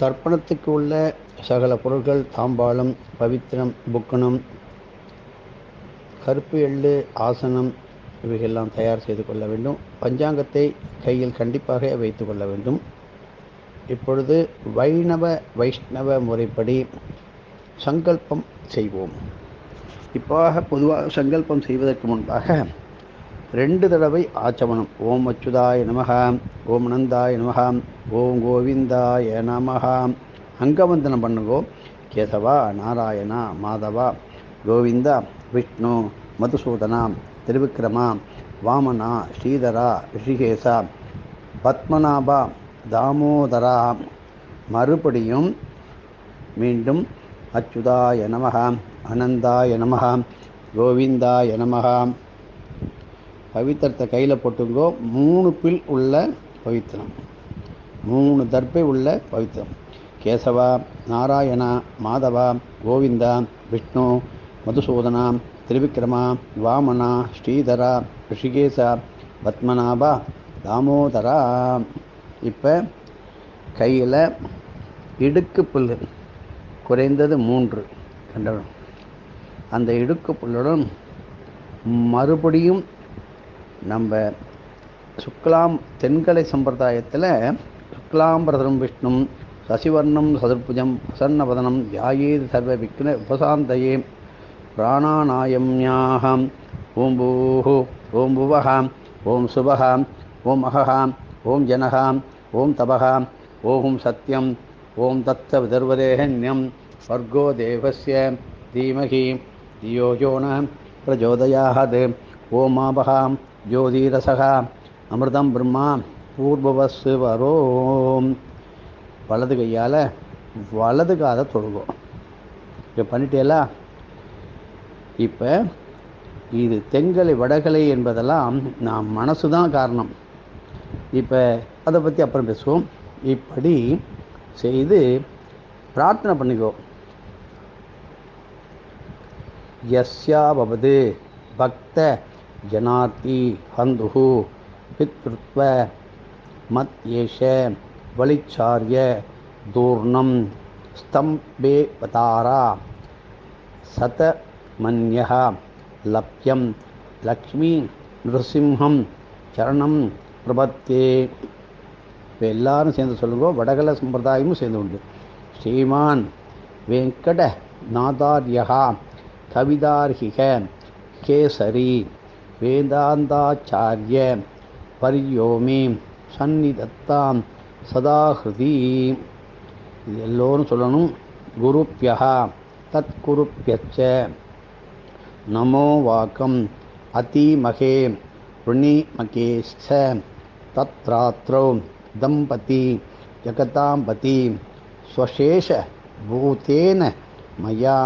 தர்ப்பணத்துக்கு உள்ள சகல பொருட்கள் தாம்பாளம் பவித்திரம் புக்கணம் கருப்பு எள்ளு ஆசனம் இவைகள்லாம் தயார் செய்து கொள்ள வேண்டும். பஞ்சாங்கத்தை கையில் கண்டிப்பாக வைத்து கொள்ள வேண்டும். இப்பொழுது வைணவ வைஷ்ணவ முறைப்படி சங்கல்பம் செய்வோம். இப்போ பொதுவாக சங்கல்பம் செய்வதற்கு முன்பாக ரெண்டு தடவை ஆச்சமனம் ஓம் அச்சுதாய நமகாம் ஓம் நந்தாய நமகாம் ஓம் கோவிந்தாய நமகாம் அங்கவந்தனம் பண்ணுங்கோ. கேசவா நாராயணா மாதவா கோவிந்தா விஷ்ணு மதுசூதனா திருவிக்ரமா வாமனா ஸ்ரீதரா ரிஷிகேசா பத்மநாபா தாமோதரா. மறுபடியும் மீண்டும் அச்சுதாய நமகாம் அனந்தாய நமகாம் கோவிந்தாய நமகாம் பவித்திரத்தை கையில் போட்டுங்கோ. மூணு பில் உள்ள பவித்திரம். மூணு தர்பை உள்ள பவித்திரம். கேசவா நாராயணா மாதவா கோவிந்தா விஷ்ணு மதுசூதனா திரிவிக்ரமா வாமனா ஸ்ரீதரா ரிஷிகேசா பத்மநாபா தாமோதரா. இப்போ கையில் இடுக்கு புல் குறைந்தது மூன்று கண்டவன் அந்த இடுக்கு புல்லுடன் மறுபடியும் நம்ம சுக்லாம் தென்கலை சம்பிரதாயத்தில் சுக்லாம்பிரதம் விஷ்ணு சசிவர்ணம் சதுர்புஜம் பிரசன்னவதனம் தியாயேது சர்வ விக்ன உபசாந்தயே. பிராணாநாயம்யாகம் ஓம் பூஹு ஓம் புவகாம் ஓம் சுபகாம் ஓம் அககாம் ஓம் ஜனகாம் ஓம் தபகாம் ஓம் சத்யம் ஓம் தத்த விதர்வதேகன்யம் ஸ்வர்கோ தேவஸ்ய தீமகி தியோஜோன ஓம் ஓமாபகாம் ஜோதிரசகா அமிர்தம் பிரம்மா பூர்வவசு வரோம் வலது கையால் வலது காதை தொழுகும் இப்போ பண்ணிட்டேலா? இப்போ இது தெங்கலை வடகலை என்பதெல்லாம் நாம் மனசு தான் காரணம். இப்போ அதை பற்றி அப்புறம் பேசுவோம். இப்படி செய்து பிரார்த்தனை பண்ணிக்கோ. யஸ்யாவது பக்த ஜனாதி ஹந்துஹு பித்ருத்வ மத் ஏஷ வலிச்சாரிய தூர்ணம் ஸ்தம்பேவதாரா சதமன்யः லப்யம் லக்ஷ்மி நிருசிம்ஹம் சரணம் பிரபத்தே இப்போ எல்லாரும் சேர்ந்து சொல்லுங்க வடகல சம்பிரதாயமும் சேர்ந்து உண்டு. ஸ்ரீமான் வெங்கட நாதார்யா கவிதார்ஹிக கேசரி। வேதாந்தாச்சாரிய பரியோமி சந்நிதத்தாம் சதாஹிருதி. இது எல்லோரும் சொல்லணும். குருப்பியா தத் குருப்பியச்ச நமோ வாக்கம் அதிமகே ருணிமகேஷ்ச தத்ராத்ரோ தம்பதி ஜகதாம்பதி ஸ்வசேஷ பூதேன மயா.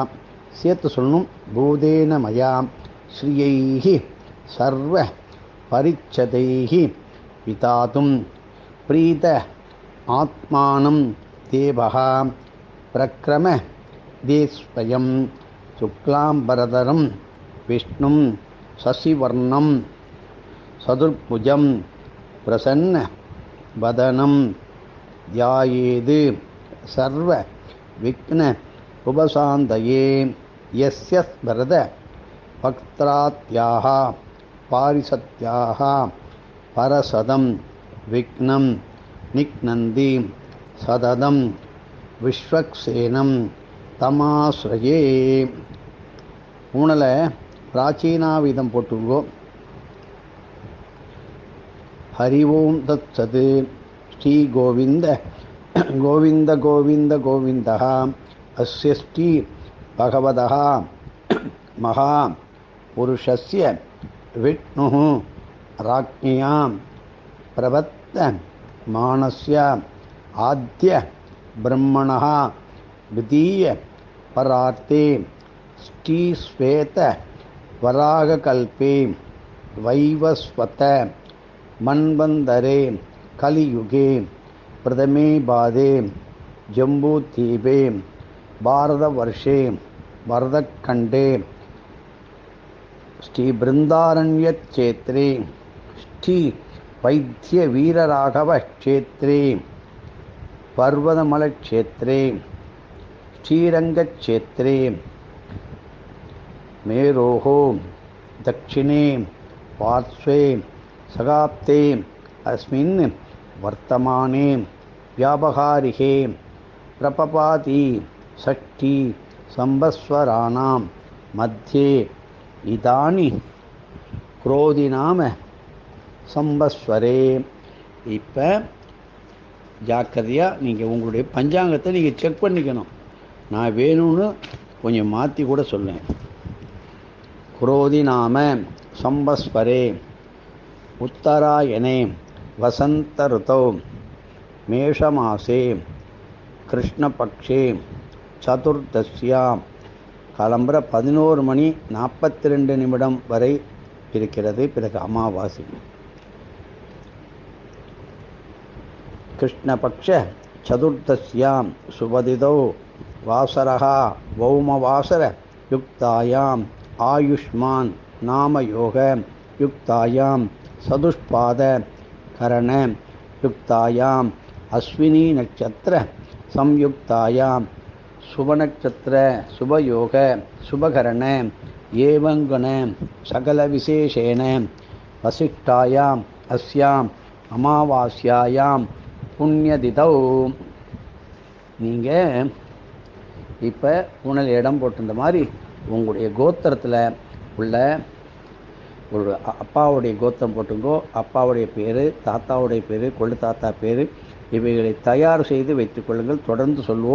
சேர்த்து சொல்லணும். பூதேன மயா ஸ்ரீயைः சர்வ பரிச்சதைः விதாதும் பிரீத ஆத்மானம் தேவः பிரக்ரம தேஸ்வயம் சுக்லாம்பரதரம் விஷ்ணும் சசிவர்ணம் சதுர்புஜம் பிரசன்ன வதனம் தியாயேது சர்வ விக்ன உபசாந்தயே யஸ்ய ஸ்மரத பக்திராத்யாக பாரிசத்யாக பரசதம் விக்னம் நிக்னந்தி சததம் விஸ்வக்சேனம் தமாஸ்ரயே. ஊனலை பிராச்சீனாவிதம் போட்டுங்கோ ஹரி ஓம் தத் சது ஸ்ரீ கோவிந்த கோவிந்த கோவிந்த கோவிந்தா. அஸ்ய ஸ்ரீ பகவதः. மகா புருஷஸ்ய विष्णुः राज्ञ्यां प्रवर्तमानस्य आद्य ब्रह्मणः द्वितीयपरार्ते श्रीश्वेतवराहकल्पे वैवस्वत मन्वन्तरे कलियुगे प्रथमे बाधे जम्बूद्वीपे भारतवर्षे भरतखण्डे श्रीबृन्दारण्यक्षेत्रे श्री वैद्यवीरराघवक्षेत्रे पर्वतमलक्षेत्रे श्रीरङ्गक्षेत्रे मेरोः दक्षिणे पार्श्वे सगाप्ते अस्मिन् वर्तमाने व्यावहारिके प्रपपाति षष्ठी संवत्सराणां मध्ये इदानि குரோதி நாம சம்பஸ்வரே இப்போ ஜாக்கிரதையாக நீங்கள் உங்களுடைய பஞ்சாங்கத்தை நீங்கள் செக் பண்ணிக்கணும் நான் வேணும்னு கொஞ்சம் மாற்றி கூட சொல்லேன் குரோதி நாம சம்பஸ்வரே உத்தராயணே வசந்த ருத்தௌ மேஷமாசே கிருஷ்ணபக்ஷே சதுர்தசியாம் காலம்பர பதினோரு மணி நாற்பத்தி ரெண்டு நிமிடம் வரை இருக்கிறது. பிறகு அமாவாசை. கிருஷ்ணபக்ஷ சதுர்தசியாம் சுபதிதோ வாசரகா பௌமவாசர யுக்தாயாம் ஆயுஷ்மான் நாமயோக யுக்தாயாம் சதுஷ்பாத கரண யுக்தாயாம் அஸ்வினி நட்சத்திர சம்யுக்தாயாம் சுபநட்சத்திர சுபயோக சுபகரண ஏவங்குண சகலவிசேஷேன வசிஷ்டாயாம் அஸ்யாம் அமாவாஸ்யாயாம் புண்ணியதிதௌ. நீங்கள் இப்போ உணல் இடம் போட்டிருந்த மாதிரி உங்களுடைய கோத்திரத்தில் உள்ள ஒரு அப்பாவுடைய கோத்திரம் போட்டுங்கோ அப்பாவுடைய பேர் தாத்தாவுடைய பேர் கொள்ளு தாத்தா பேர் இவைகளை தயார் செய்து வைத்துக்கொள்ளுங்கள் தொடர்ந்து சொல்வோம்